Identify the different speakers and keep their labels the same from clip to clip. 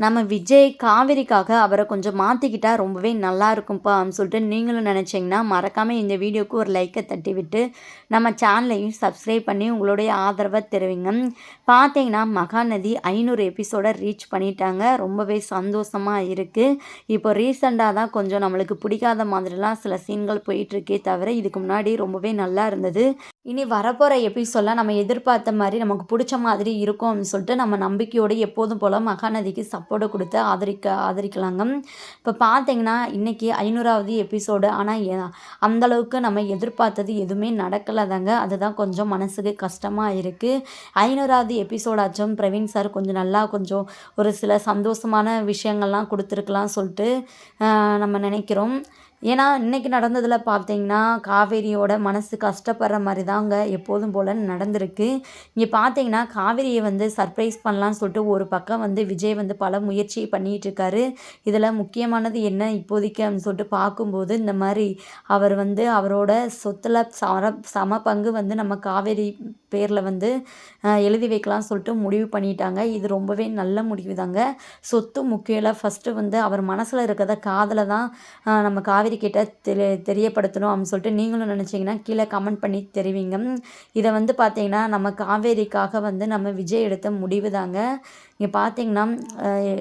Speaker 1: நம்ம விஜய் காவேரிக்காக அவரை கொஞ்சம் மாற்றிக்கிட்டால் ரொம்பவே நல்லா இருக்கும்ப்பா அப்படின்னு சொல்லிட்டு நீங்களும் நினச்சிங்கன்னா மறக்காமல் இந்த வீடியோக்கு ஒரு லைக்கை தட்டி விட்டு நம்ம சேனலையும் சப்ஸ்கிரைப் பண்ணி உங்களுடைய ஆதரவை தெரிவிங்க. பார்த்தீங்கன்னா மகாநதி ஐநூறு எபிசோடை ரீச் பண்ணிட்டாங்க. ரொம்பவே சந்தோஷமாக இருக்குது இப்போ ரீசெண்டாக தான் கொஞ்சம் நம்மளுக்கு பிடிக்காத மாதிரிலாம் சில சீன்கள் போயிட்டுருக்கே தவிர இதுக்கு முன்னாடி ரொம்பவே நல்லா இருந்தது. இனி வரப்போகிற எபிசோடெலாம் நம்ம எதிர்பார்த்த மாதிரி நமக்கு பிடிச்ச மாதிரி இருக்கும் அப்படின்னு சொல்லிட்டு நம்ம நம்பிக்கையோடு எப்போதும் போல் மகாநதிக்கு சப் சப்போர்ட்டை கொடுத்து ஆதரிக்க ஆதரிக்கலாங்க. இப்போ பார்த்தீங்கன்னா இன்றைக்கி ஐநூறாவது எபிசோடு ஆனால் அந்தளவுக்கு நம்ம எதிர்பார்த்தது எதுவுமே நடக்கலைதாங்க. அதுதான் கொஞ்சம் மனசுக்கு கஷ்டமாக இருக்குது ஐநூறாவது எபிசோடாச்சும் பிரவீன் சார் கொஞ்சம் நல்லா கொஞ்சம் ஒரு சில சந்தோஷமான விஷயங்கள்லாம் கொடுத்துருக்கலாம் சொல்லிட்டு நம்ம நினைக்கிறோம். ஏன்னா இன்றைக்கி நடந்ததில் பார்த்தீங்கன்னா காவேரியோட மனசு கஷ்டப்படுற மாதிரி தாங்க எப்போதும் போல் நடந்திருக்கு. இங்கே பார்த்தீங்கன்னா காவேரியை வந்து சர்ப்ரைஸ் பண்ணலான்னு சொல்லிட்டு ஒரு பக்கம் வந்து விஜய் வந்து பல முயற்சி பண்ணிகிட்ருக்காரு இதில் முக்கியமானது என்ன இப்போதைக்கு அப்படின்னு சொல்லிட்டு பார்க்கும்போது இந்த மாதிரி அவர் வந்து அவரோட சொத்தில் சம சம பங்கு வந்து நம்ம காவேரி பேரில் வந்து எழுதி வைக்கலாம்னு சொல்லிட்டு முடிவு பண்ணிட்டாங்க. இது ரொம்பவே நல்ல முடிவு தாங்க. சொத்து முக்கியம் இல்லை. ஃபஸ்ட்டு வந்து அவர் மனசில் இருக்கிறத காதலை தான் நம்ம காவேரி காவேரி கிட்ட தெரிய தெரியப்படுத்தணும் அப்படின்னு சொல்லிட்டு நீங்களும் நினச்சிங்கன்னா கீழே கமெண்ட் பண்ணி தெரிவிங்க. இதை வந்து பார்த்திங்கன்னா நம்ம காவேரிக்காக வந்து நம்ம விஜய் எடுத்த முடிவு தாங்க. இங்கே பார்த்தீங்கன்னா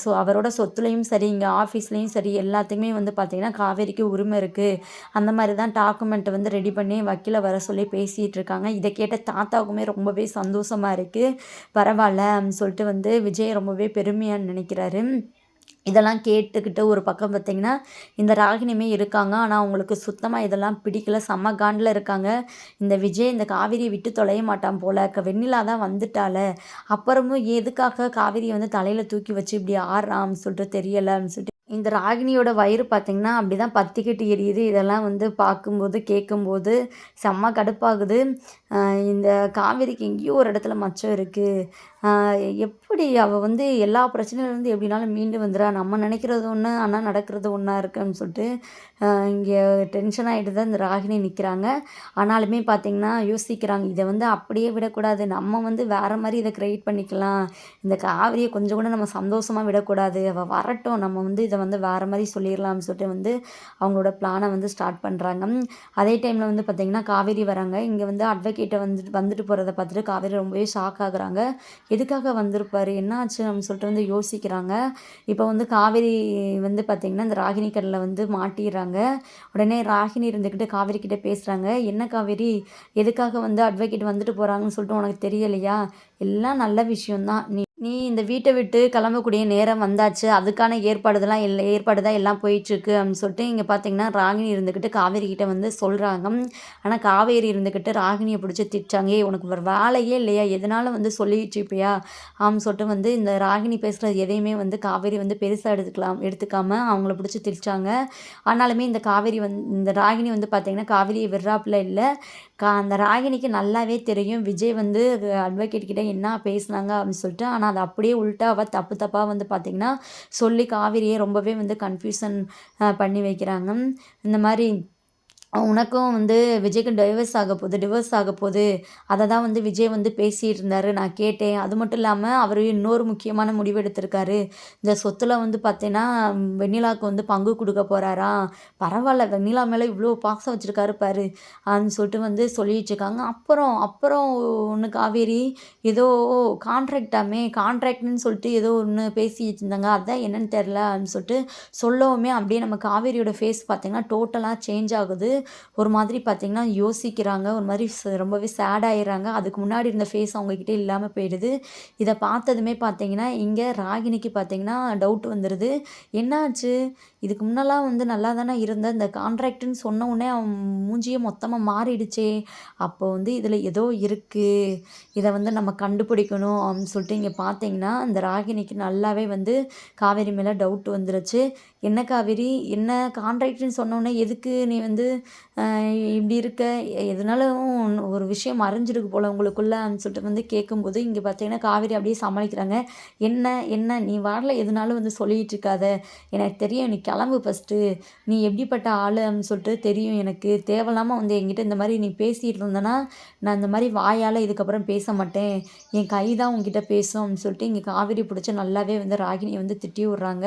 Speaker 1: ஸோ அவரோட சொத்துலேயும் சரி இங்கே ஆஃபீஸ்லேயும் சரி எல்லாத்துக்குமே வந்து பார்த்திங்கன்னா காவேரிக்கு உரிமை இருக்குது அந்த மாதிரி தான் டாக்குமெண்ட்டை வந்து ரெடி பண்ணி வக்கீல வர சொல்லி பேசிகிட்டு இருக்காங்க. இதை கேட்ட தாத்தாவுக்குமே ரொம்பவே சந்தோஷமாக இருக்குது பரவாயில்ல அப்படின்னு சொல்லிட்டு வந்து விஜய் ரொம்பவே பெருமையாக நினைக்கிறாரு. இதெல்லாம் கேட்டுக்கிட்டு ஒரு பக்கம் பார்த்திங்கன்னா இந்த ராகினியுமே இருக்காங்க. ஆனால் அவங்களுக்கு சுத்தமாக இதெல்லாம் பிடிக்கல. செம்ம காண்டில் இருக்காங்க. இந்த விஜய் இந்த காவிரியை விட்டு தொலைய மாட்டான் போல். க வெண்ணிலா தான் வந்துட்டால அப்புறமும் எதுக்காக காவிரியை வந்து தலையில் தூக்கி வச்சு இப்படி ஆடுறான்னு சொல்லிட்டு தெரியலைன்னு சொல்லிட்டு. இந்த ராகினியோட வயிறு பார்த்திங்கன்னா அப்படி தான் பத்திக்கிட்டு எரியுது. இதெல்லாம் வந்து பார்க்கும்போது கேட்கும்போது செம்ம கடுப்பாகுது. இந்த காவேரிக்கு எங்கேயோ ஒரு இடத்துல மச்சம் இருக்குது எப்படி அவள் வந்து எல்லா பிரச்சனையிலேருந்து எப்படினாலும் மீண்டு வந்துடா நம்ம நினைக்கிறது ஒன்று ஆனால் நடக்கிறது ஒன்றா இருக்குன்னு சொல்லிட்டு இங்கே டென்ஷன் ஆகிட்டு தான் இந்த ராகினி நிற்கிறாங்க ஆனாலுமே பார்த்திங்கன்னா யோசிக்கிறாங்க இதை வந்து அப்படியே விடக்கூடாது. நம்ம வந்து வேறு மாதிரி இதை க்ரியேட் பண்ணிக்கலாம். இந்த காவிரியை கொஞ்சம் கூட நம்ம சந்தோஷமாக விடக்கூடாது. அவள் வரட்டும் நம்ம வந்து இதை வந்து வேறு மாதிரி சொல்லிடலாம்னு சொல்லிட்டு வந்து அவங்களோட பிளானை வந்து ஸ்டார்ட் பண்ணுறாங்க அதே டைமில் வந்து பார்த்திங்கன்னா காவேரி வராங்க. இங்கே வந்து அட்வொகேட்டை வந்துட்டு வந்துட்டு போகிறத பார்த்துட்டு காவேரி ரொம்பவே ஷாக் ஆகுறாங்க. எதுக்காக வந்திருப்பார்? என்ன ஆச்சு அப்படின்னு சொல்லிட்டு வந்து யோசிக்கிறாங்க. இப்போ வந்து காவேரி வந்து பார்த்திங்கன்னா இந்த ராகினி கடலில் வந்து மாட்டிடுறாங்க. உடனே ராகினி இருந்துக்கிட்டு காவேரி கிட்டே பேசுகிறாங்க என்ன காவேரி? எதுக்காக வந்து அட்வொகேட் வந்துட்டு போகிறாங்கன்னு சொல்லிட்டு உனக்கு தெரியலையா? எல்லாம் நல்ல விஷயம்தான். நீ நீ இந்த வீட்டை விட்டு கிளம்பக்கூடிய நேரம் வந்தாச்சு. அதுக்கான ஏற்பாடுதெல்லாம் இல்லை ஏற்பாடு தான் எல்லாம் போயிட்டுருக்கு அப்படின்னு சொல்லிட்டு இங்கே பார்த்தீங்கன்னா ராகினி இருந்துக்கிட்டு காவேரி கிட்டே வந்து சொல்கிறாங்க ஆனால் காவேரி இருந்துக்கிட்டு ராகினியை பிடிச்சி திட்டாங்க. உனக்கு ஒரு வேலையே இல்லையா? எதனால வந்து சொல்லிட்டு இருப்பியா? அப்படின்னு சொல்லிட்டு வந்து இந்த ராகினி பேசுகிறது எதையுமே வந்து காவேரி வந்து பெருசாக எடுத்துக்கலாம் எடுத்துக்காம அவங்கள பிடிச்சி திட்டாங்க. ஆனாலுமே இந்த காவேரி வந்து இந்த ராகினி வந்து பார்த்திங்கன்னா காவேரியை விடுறாப்புல இல்லை. கா அந்த ராகினிக்கு நல்லாவே தெரியும். விஜய் வந்து அட்வொகேட் கிட்ட என்ன பேசுனாங்க அப்படின்னு சொல்லிட்டு ஆனால் அதை அப்படியே உள்ட்டாவாக தப்பு தப்பாக வந்து பார்த்திங்கன்னா சொல்லி காவிரியை ரொம்பவே வந்து கன்ஃபியூசன் பண்ணி வைக்கிறாங்க. இந்த மாதிரி உனக்கும் வந்து விஜய்க்கு டைவர்ஸ் ஆக போகுது டிவோர்ஸ் ஆக போகுது. அதை தான் வந்து விஜய் வந்து பேசிகிட்டு இருந்தார் நான் கேட்டேன். அது மட்டும் இல்லாமல் அவர் இன்னொரு முக்கியமான முடிவு எடுத்திருக்காரு. இந்த சொத்தில் வந்து பார்த்தீங்கன்னா வெண்ணிலாவுக்கு வந்து பங்கு கொடுக்க போகிறாராம் பரவாயில்ல. வெண்ணிலா மேலே இவ்வளோ பாசம் வச்சுருக்காரு பாரு அப்படின்னு சொல்லிட்டு வந்து சொல்லி இருக்காங்க. அப்புறம் அப்புறம் ஒன்று காவேரி ஏதோ கான்ட்ராக்டாமே கான்ட்ராக்ட்னு சொல்லிட்டு ஏதோ ஒன்று பேசிட்டு இருந்தாங்க. அதான் என்னன்னு தெரில அப்படின்னு சொல்லிட்டு சொல்லவுமே அப்படியே நம்ம காவேரியோட ஃபேஸ் பார்த்திங்கன்னா டோட்டலாக சேஞ்ச் ஆகுது. ஒரு மாதிரி பார்த்திங்கன்னா யோசிக்கிறாங்க. ஒரு மாதிரி ரொம்பவே சேட் ஆகிடுறாங்க அதுக்கு முன்னாடி இருந்த ஃபேஸ் அவங்கக்கிட்ட இல்லாமல் போயிடுது. இதை பார்த்ததுமே பார்த்தீங்கன்னா இங்கே ராகினிக்கு பார்த்தீங்கன்னா டவுட் வந்துடுது என்னாச்சு? இதுக்கு முன்னெல்லாம் வந்து நல்லா தானே இருந்த. இந்த கான்ட்ராக்டுன்னு சொன்ன உடனே அவன் மூஞ்சியே மொத்தமாக மாறிடுச்சே. அப்போ வந்து இதில் ஏதோ இருக்குது இதை வந்து நம்ம கண்டுபிடிக்கணும் அப்படின்னு சொல்லிட்டு இங்கே பார்த்தீங்கன்னா இந்த ராகினிக்கு நல்லாவே வந்து காவேரி மேலே டவுட் வந்துருச்சு. என்ன காவேரி? என்ன கான்ட்ராக்ட்னு சொன்னோன்னே எதுக்கு நீ வந்து இப்படி இருக்க எதனாலும் ஒரு விஷயம் மறைஞ்சிருக்கு போல் உங்களுக்குள்ளன்னு சொல்லிட்டு வந்து கேட்கும்போது இங்கே பார்த்தீங்கன்னா காவேரி அப்படியே சமாளிக்கிறாங்க. என்ன என்ன நீ வரல எதுனாலும் வந்து சொல்லிகிட்டு இருக்காத. எனக்கு தெரியும் நீ கிளம்பு ஃபஸ்ட்டு நீ எப்படிப்பட்ட ஆள் அப்படின்னு சொல்லிட்டு தெரியும் எனக்கு. தேவையில்லாமல் வந்து என்கிட்ட இந்த மாதிரி நீ பேசிகிட்டு இருந்தேன்னா நான் இந்த மாதிரி வாயால் இதுக்கப்புறம் பேச மாட்டேன். என் கை தான் உங்ககிட்ட பேசும் அப்படின்னு சொல்லிட்டு இங்கே காவேரி பிடிச்சி நல்லாவே வந்து ராகினியை வந்து திட்டி விட்றாங்க.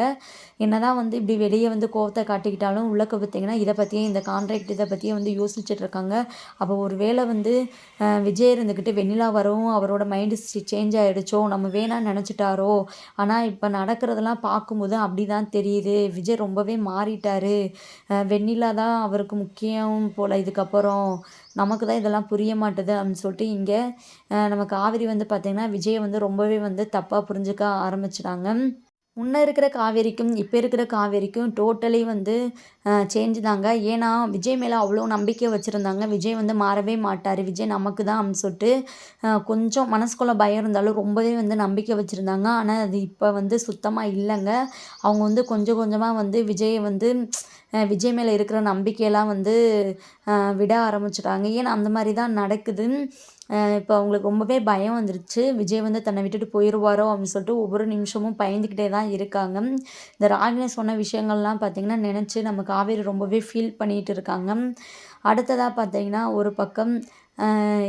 Speaker 1: என்னதான் வந்து இப்படி வெளியே வந்து கோவத்தை காட்டிக்கிட்டாலும் உள்ளக்க பார்த்தீங்கன்னா இதை பற்றியே இந்த கான்ட்ராக்ட் இதை பற்றியே வந்து யோசிச்சுட்டு இருக்காங்க அப்போ ஒரு வேளை வந்து விஜய் இருந்துக்கிட்டு வெண்ணிலா வரவும் அவரோட மைண்டு சேஞ்ச் ஆகிடுச்சோ நம்ம வேணாம் நினச்சிட்டாரோ ஆனால் இப்போ நடக்கிறதெல்லாம் பார்க்கும்போது அப்படி தான் தெரியுது. விஜய் ரொம்பவே மாறிட்டார். வெண்ணிலா தான் அவருக்கு முக்கியம் போல் இதுக்கப்புறம். நமக்கு தான் இதெல்லாம் புரிய மாட்டுது அப்படின்னு சொல்லிட்டு இங்கே நம்ம காவேரி வந்து பார்த்திங்கன்னா விஜயை வந்து ரொம்பவே வந்து தப்பாக புரிஞ்சுக்க ஆரம்பிச்சிட்டாங்க. முன்னே இருக்கிற காவேரிக்கும் இப்போ இருக்கிற காவேரிக்கும் டோட்டலி வந்து சேஞ்சு தாங்க. ஏன்னா விஜய் மேலே அவ்வளோ நம்பிக்கை வச்சுருந்தாங்க. விஜய் வந்து மாறவே மாட்டார். விஜய் நமக்கு தான் அப்படின்னு சொல்லிட்டு கொஞ்சம் மனசுக்குள்ளே பயம் இருந்தாலும் ரொம்பவே வந்து நம்பிக்கை வச்சுருந்தாங்க. ஆனால் அது இப்போ வந்து சுத்தமாக இல்லைங்க. அவங்க வந்து கொஞ்சம் கொஞ்சமாக வந்து விஜயை வந்து விஜய் மேலே இருக்கிற நம்பிக்கையெல்லாம் வந்து விட ஆரம்பிச்சிட்டாங்க. ஏன்னா அந்த மாதிரி தான் நடக்குது. இப்போ அவங்களுக்கு ரொம்பவே பயம் வந்துருச்சு. விஜய் வந்து தன்னை விட்டுட்டு போயிடுவாரோ அப்படின்னு சொல்லிட்டு ஒவ்வொரு நிமிஷமும் பயந்துக்கிட்டே தான் இருக்காங்க. இந்த ராகினி சொன்ன விஷயங்கள்லாம் பார்த்திங்கன்னா நினச்சி நம்ம காவேரி ரொம்பவே ஃபீல் பண்ணிகிட்டு இருக்காங்க. அடுத்ததாக பார்த்தீங்கன்னா ஒரு பக்கம்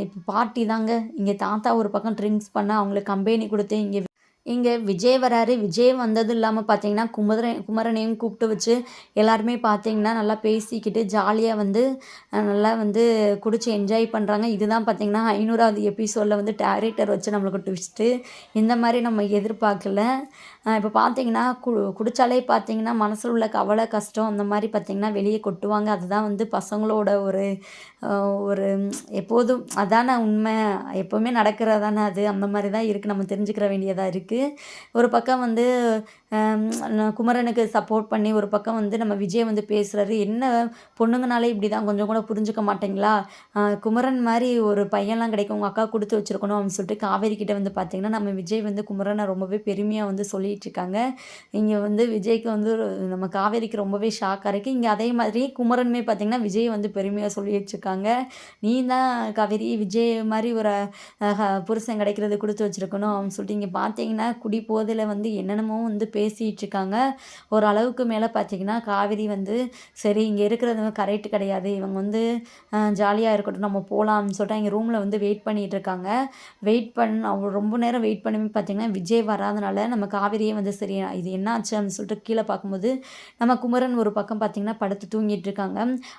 Speaker 1: இப்போ பாட்டி தாங்க. இங்கே தாத்தா ஒரு பக்கம் ட்ரிங்க்ஸ் பண்ண அவங்களுக்கு கம்பெனி கொடுத்து இங்கே இங்கே விஜய் வராரு. விஜய் வந்தது இல்லாமல் பார்த்தீங்கன்னா குமரன் குமரனையும் கூப்பிட்டு வச்சு எல்லாருமே பார்த்தீங்கன்னா நல்லா பேசிக்கிட்டு ஜாலியாக வந்து நல்லா வந்து குடிச்சு என்ஜாய் பண்ணுறாங்க இதுதான் பார்த்தீங்கன்னா ஐநூறாவது எபிசோடில் வந்து டேரக்டர் வச்சு நம்மளுக்கு ட்விஸ்ட்டு இந்த மாதிரி நம்ம எதிர்பார்க்கல. இப்போ பார்த்தீங்கன்னா கு குடித்தாலே பார்த்தீங்கன்னா மனசில் உள்ள கவலை கஷ்டம் அந்த மாதிரி பார்த்தீங்கன்னா வெளியே கொட்டுவாங்க. அதுதான் வந்து பசங்களோட ஒரு ஒரு எப்போதும் அதானே உண்மை. எப்போவுமே நடக்கிறதானே அது? அந்த மாதிரி தான் இருக்குது நம்ம தெரிஞ்சுக்கிற வேண்டியதாக இருக்குது ஒரு பக்கம் வந்து குமரனுக்கு சப்போர்ட் பண்ணி ஒரு பக்கம் வந்து நம்ம விஜய் வந்து பேசுகிறாரு என்ன பொண்ணுங்கனாலே இப்படி தான் கொஞ்சம் கூட புரிஞ்சுக்க மாட்டேங்களா? குமரன் மாதிரி ஒரு பையன்லாம் கிடைக்கும். உங்கள் அக்கா கொடுத்து வச்சுருக்கணும் அப்படின்னு சொல்லிட்டு காவேரி கிட்டே வந்து பார்த்திங்கன்னா நம்ம விஜய் வந்து குமரனை ரொம்பவே பெருமையாக வந்து சொல்லி இருக்காங்க இங்கே வந்து விஜய்க்கு வந்து நம்ம காவேரிக்கு ரொம்பவே ஷாக்காக இருக்குது இங்கே அதே மாதிரி குமரனுமே பார்த்திங்கன்னா விஜய் வந்து பெருமையாக சொல்லிட்டுருக்காங்க. நீ தான் காவேரி விஜய் மாதிரி ஒரு புருஷன் கிடைக்கிறது கொடுத்து வச்சுருக்கணும். அப்படின்னு சொல்லிட்டு இங்கே பார்த்தீங்கன்னா குடி போதில் வந்து என்னென்னமோ வந்து பேசிகிட்டு இருக்காங்க ஒரு அளவுக்கு மேலே பார்த்தீங்கன்னா காவேரி வந்து சரி இங்கே இருக்கிறது கரெக்ட் கிடையாது. இவங்க வந்து ஜாலியாக இருக்கட்டும் நம்ம போகலாம்னு சொல்லிட்டு இங்கே ரூமில் வந்து வெயிட் பண்ணிகிட்டு இருக்காங்க வெயிட் பண்ண அவங்க ரொம்ப நேரம் வெயிட் பண்ணி பார்த்தீங்கன்னா விஜய் வராதனால நம்ம காவேரியே வந்து சரி இது என்ன ஆச்சு அப்படின்னு சொல்லிட்டு கீழே பார்க்கும்போது நம்ம குமரன் ஒரு பக்கம் பார்த்திங்கன்னா படுத்து தூங்கிட்டு இருக்காங்க.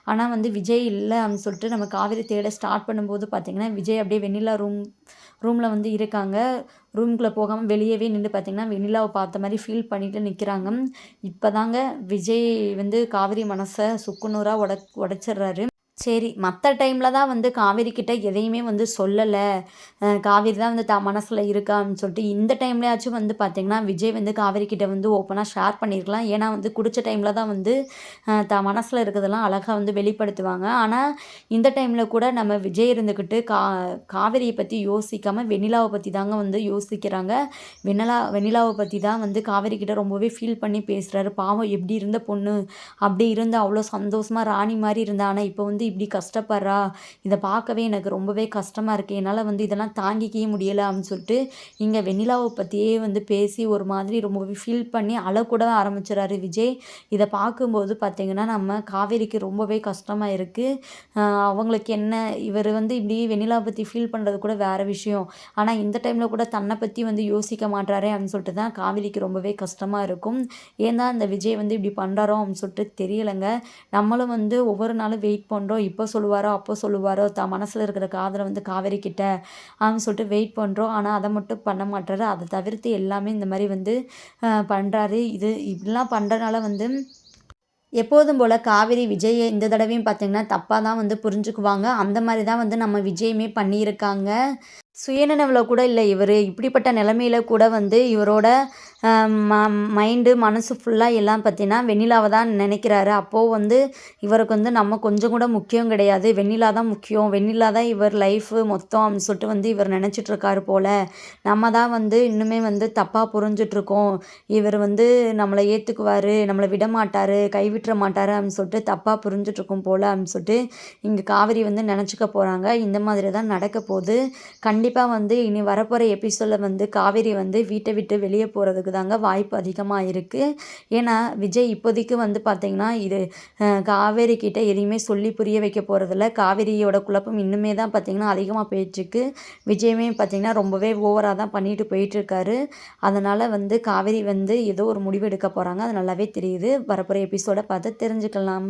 Speaker 1: ஆனால் வந்து விஜய் இல்லை அப்படின்னு சொல்லிட்டு நம்ம காவேரி தேட ஸ்டார்ட் பண்ணும்போது பார்த்திங்கன்னா விஜய் அப்படியே வெண்ணிலா ரூம் ரூமில் வந்து இருக்காங்க. ரூம்குள்ளே போகாமல் வெளியவே நின்று பார்த்திங்கன்னா வெண்ணிலாவை பார்த்த மாதிரி ஃபீல் பண்ணிட்டு நிற்கிறாங்க இப்போ தாங்க விஜய் வந்து காவிரி மனசை சுக்குநூறாக உட உடச்சிட்றாரு. சரி மற்ற டைமில் தான் வந்து காவேரி கிட்ட எதையுமே வந்து சொல்லலை. காவேரி தான் வந்து த மனசில் இருக்கா அப்படின்னு சொல்லிட்டு இந்த டைம்லயாச்சும் வந்து பார்த்திங்கன்னா விஜய் வந்து காவேரி கிட்ட வந்து ஓப்பனாக ஷேர் பண்ணியிருக்கலாம் ஏன்னா வந்து குடித்த டைமில் தான் வந்து த மனசில் இருக்கிறதெல்லாம் அழகாக வந்து வெளிப்படுத்துவாங்க. ஆனால் இந்த டைமில் கூட நம்ம விஜய் இருந்துக்கிட்டு கா காவேரியை பற்றி யோசிக்காமல் வெண்ணிலாவை பற்றி தாங்க வந்து யோசிக்கிறாங்க. வெண்ணிலா வெண்ணிலாவை பற்றி தான் வந்து காவேரி கிட்ட ரொம்பவே ஃபீல் பண்ணி பேசுகிறாரு பாவம் எப்படி இருந்த பொண்ணு? அப்படி இருந்து அவ்வளோ சந்தோஷமாக ராணி மாதிரி இருந்தா. ஆனால் இப்போ வந்து இப்படி கஷ்டப்படுறா? இதை பார்க்கவே எனக்கு ரொம்பவே கஷ்டமாக இருக்குது என்னால் வந்து இதெல்லாம் தாங்கிக்கவே முடியலை அப்படின்னு சொல்லிட்டு இங்கே வெண்ணிலாவை பற்றியே வந்து பேசி ஒரு மாதிரி ரொம்பவே ஃபீல் பண்ணி அழக்கூட ஆரம்பிச்சிடறாரு விஜய். இதை பார்க்கும்போது பார்த்திங்கன்னா நம்ம காவேரிக்கு ரொம்பவே கஷ்டமாக இருக்குது அவங்களுக்கு என்ன இவர் வந்து இப்படி வெண்ணிலாவை பற்றி ஃபீல் பண்ணுறது கூட வேறு விஷயம். ஆனால் இந்த டைமில் கூட தன்னை பற்றி வந்து யோசிக்க மாட்டாரே அப்படின்னு சொல்லிட்டு தான் காவேரிக்கு ரொம்பவே கஷ்டமாக இருக்கும். ஏன் தான் இந்த விஜய் வந்து இப்படி பண்ணுறாரோ அப்படின்னு சொல்லிட்டு தெரியலைங்க. நம்மளும் வந்து ஒவ்வொரு நாளும் வெயிட் பண்ணுறோம் இப்போ சொல்லுவாரோ அப்போ சொல்லுவாரோ தான் மனசில் இருக்கிற காதலை வந்து காவேரி கிட்ட அப்படின்னு சொல்லிட்டு வெயிட் பண்ணுறோம் ஆனால் அதை மட்டும் பண்ண மாட்டாரு. அதை தவிர்த்து எல்லாமே இந்த மாதிரி வந்து பண்ணுறாரு இது இப்படிலாம் பண்ணுறனால வந்து எப்போதும் போல் காவேரி விஜய் இந்த தடவையும் பார்த்திங்கன்னா தப்பாக தான் வந்து புரிஞ்சுக்குவாங்க. அந்த மாதிரி தான் வந்து நம்ம விஜயுமே பண்ணியிருக்காங்க. சுயநினைவில் கூட இல்லை இவர். இப்படிப்பட்ட நிலமையில கூட வந்து இவரோட ம மைண்டு மனசு ஃபுல்லாக எல்லாம் பார்த்தீங்கன்னா வெண்ணிலாவை தான் நினைக்கிறாரு. அப்போது வந்து இவருக்கு வந்து நம்ம கொஞ்சம் கூட முக்கியம் கிடையாது. வெண்ணிலா தான் முக்கியம். வெண்ணிலா தான் இவர் லைஃபு மொத்தம் அப்படின்னு சொல்லிட்டு வந்து இவர் நினச்சிட்ருக்காரு போல். நம்ம தான் வந்து இன்னுமே வந்து தப்பாக புரிஞ்சிட்ருக்கோம் இவர் வந்து நம்மளை ஏற்றுக்குவார் நம்மளை விட மாட்டார் கைவிட்டுற மாட்டார் அப்படின்னு சொல்லிட்டு தப்பாக புரிஞ்சிட்ருக்கோம் போல் அப்படின்னு சொல்லிட்டு இங்கே காவேரி வந்து நினச்சிக்க போகிறாங்க இந்த மாதிரி தான் நடக்க போகுது. கண்டிப்பாக வந்து இனி வரப்போகிற எபிசோடில் வந்து காவேரி வந்து வீட்டை விட்டு வெளியே போகிறதுக்கு தாங்க வாய்ப்பு அதிகமாக இருக்குது ஏன்னா விஜய் இப்போதைக்கு வந்து பார்த்திங்கன்னா இது காவேரி கிட்டே எதையுமே சொல்லி புரிய வைக்க போகிறதில்ல காவேரியோட குழப்பம் இன்னுமே தான் பார்த்திங்கன்னா அதிகமாக போயிட்டுருக்கு. விஜயமே பார்த்திங்கன்னா ரொம்பவே ஓவராக தான் பண்ணிட்டு போயிட்டுருக்காரு. அதனால் வந்து காவேரி வந்து ஏதோ ஒரு முடிவு எடுக்க போகிறாங்க அது நல்லாவே தெரியுது. வரப்போகிற எபிசோடை பார்த்து தெரிஞ்சுக்கலாம்.